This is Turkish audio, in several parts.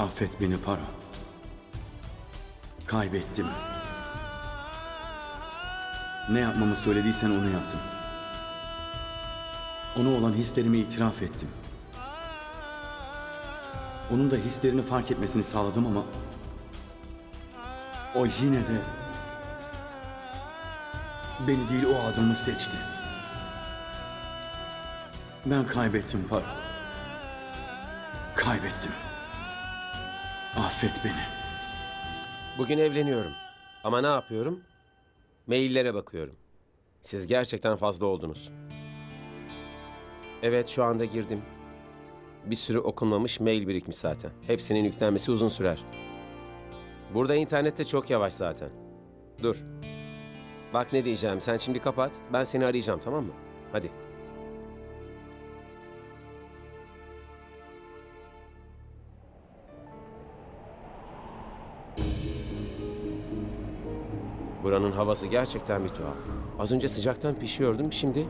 Affet beni Para. Kaybettim. Ne yapmamı söylediysen onu yaptım. Ona olan hislerimi itiraf ettim. Onun da hislerini fark etmesini sağladım ama o yine de beni değil o adamı seçti. Ben kaybettim Para. Kaybettim. Affet beni. Bugün evleniyorum. Ama ne yapıyorum? Maillere bakıyorum. Siz gerçekten fazla oldunuz. Evet şu anda girdim. Bir sürü okunmamış mail birikmiş zaten. Hepsinin yüklenmesi uzun sürer. Burada internette çok yavaş zaten. Dur. Bak ne diyeceğim. Sen şimdi kapat. Ben seni arayacağım tamam mı? Hadi. Buranın havası gerçekten bir tuhaf. Az önce sıcaktan pişiyordum, şimdi...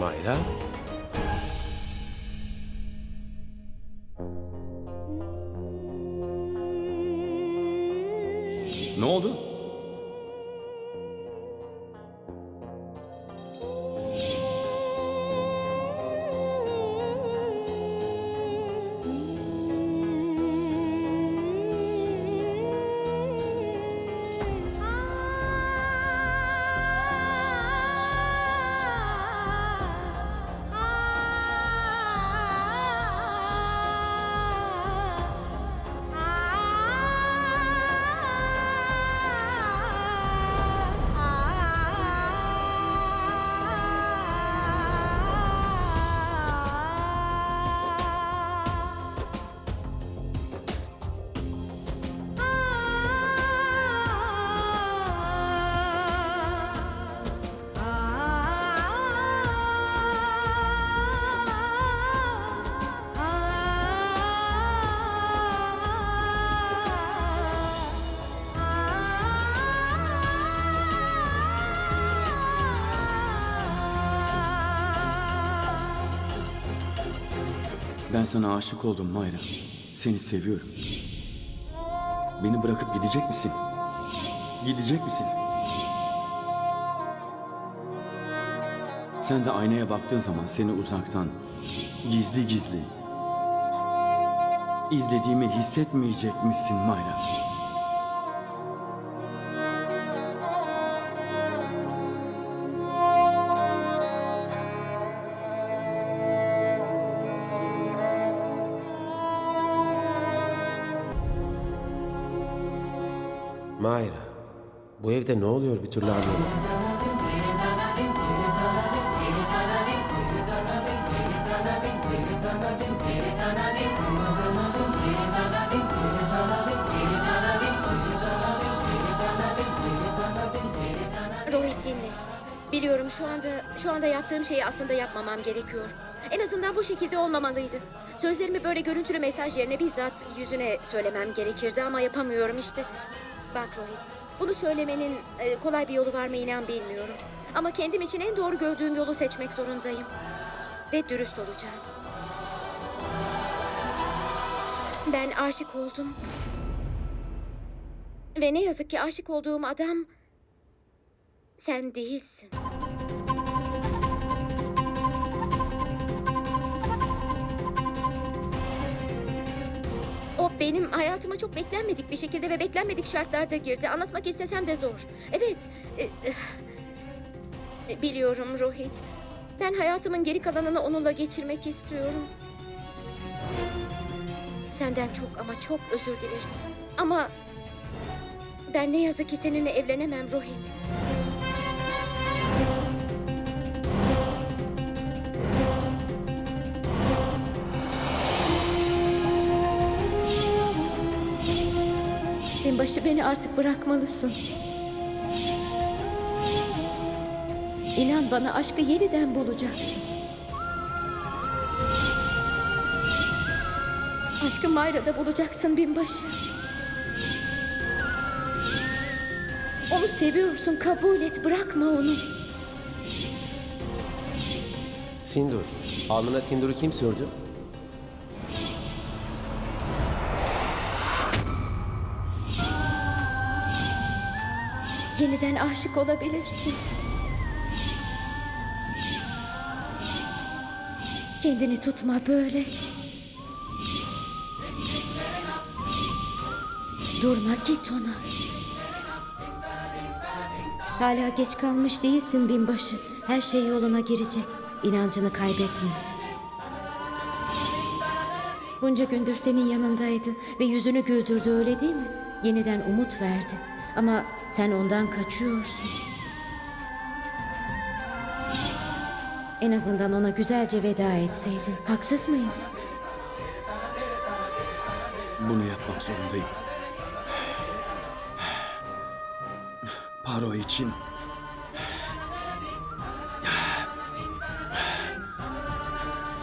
Mayra? Oldu? Ben sana aşık oldum Mayra. Seni seviyorum. Beni bırakıp gidecek misin? Gidecek misin? Sen de aynaya baktığın zaman seni uzaktan, gizli gizli izlediğimi hissetmeyecek misin Mayra? Mayra, bu evde ne oluyor bir türlü anlamadım. Rohit dinle. Biliyorum şu anda şu anda yaptığım şeyi aslında yapmamam gerekiyor. En azından bu şekilde olmamalıydı. Sözlerimi böyle görüntülü mesaj yerine bizzat yüzüne söylemem gerekirdi ama yapamıyorum işte. Bak Rohit, bunu söylemenin e, kolay bir yolu var mı inan bilmiyorum. Ama kendim için en doğru gördüğüm yolu seçmek zorundayım. Ve dürüst olacağım. Ben aşık oldum. Ve ne yazık ki aşık olduğum adam sen değilsin. Benim hayatıma çok beklenmedik bir şekilde ve beklenmedik şartlarda girdi. Anlatmak istesem de zor. Evet. e, e, Biliyorum Rohit. Ben hayatımın geri kalanını onunla geçirmek istiyorum. Senden çok ama çok özür dilerim. Ama ben ne yazık ki seninle evlenemem Rohit. Binbaşı beni artık bırakmalısın. İnan bana aşkı yeniden bulacaksın. Aşkı Mayra'da bulacaksın binbaşı. Onu seviyorsun kabul et bırakma onu. Sindur. Alnına Sindur'u kim sürdü? Yeniden aşık olabilirsin. Kendini tutma böyle. Durma git ona. Hala geç kalmış değilsin binbaşı. Her şey yoluna girecek. İnancını kaybetme. Bunca gündür senin yanındaydı ve yüzünü güldürdü öyle değil mi? Yeniden umut verdi. Ama sen ondan kaçıyorsun. En azından ona güzelce veda etseydin. Haksız mıyım? Bunu yapmak zorundayım. Paro için.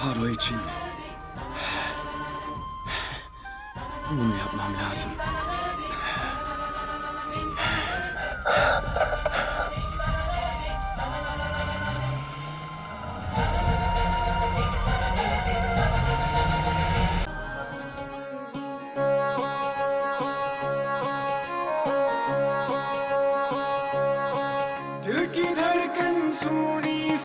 Paro için. Bunu yapmam lazım.